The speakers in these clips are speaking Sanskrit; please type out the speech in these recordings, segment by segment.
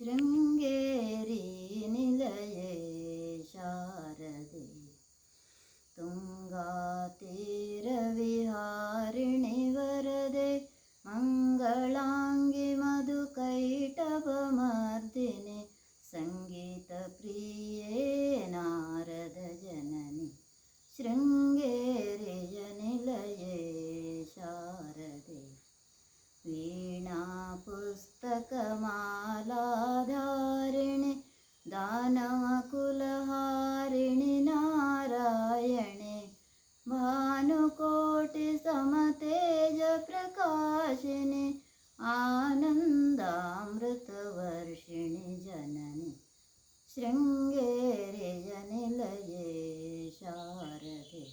शृङ्गेरी निलये शारदे। तुङ्गातीरविहारिणि वरदे मङ्गलाङ्गि मधुकैटभमर्दिनि सङ्गीतप्रिये नारदजननि। शृङ्गेरिय निलये शारदे। वीणापुस्तकमालाधारिणि भानुकोटिसमतेजप्रकाशिनि आनन्दामृतवर्षिणि जननि शृङ्गेरिय निलये शारदे।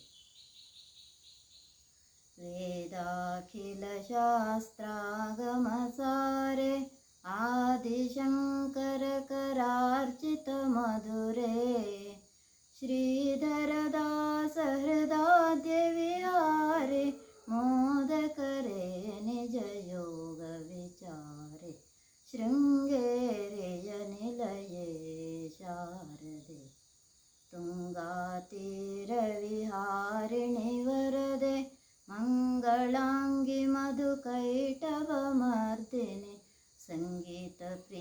वेदाखिलशास्त्रागमसारे आदिशङ्करकरार्चितमधुरे श्रीधरदासहृदाद्यविहारे तुङ्गातीरविहारिणि वरदे मङ्गलाङ्गि मधुकैटभमर्दिनि सङ्गीतप्रिये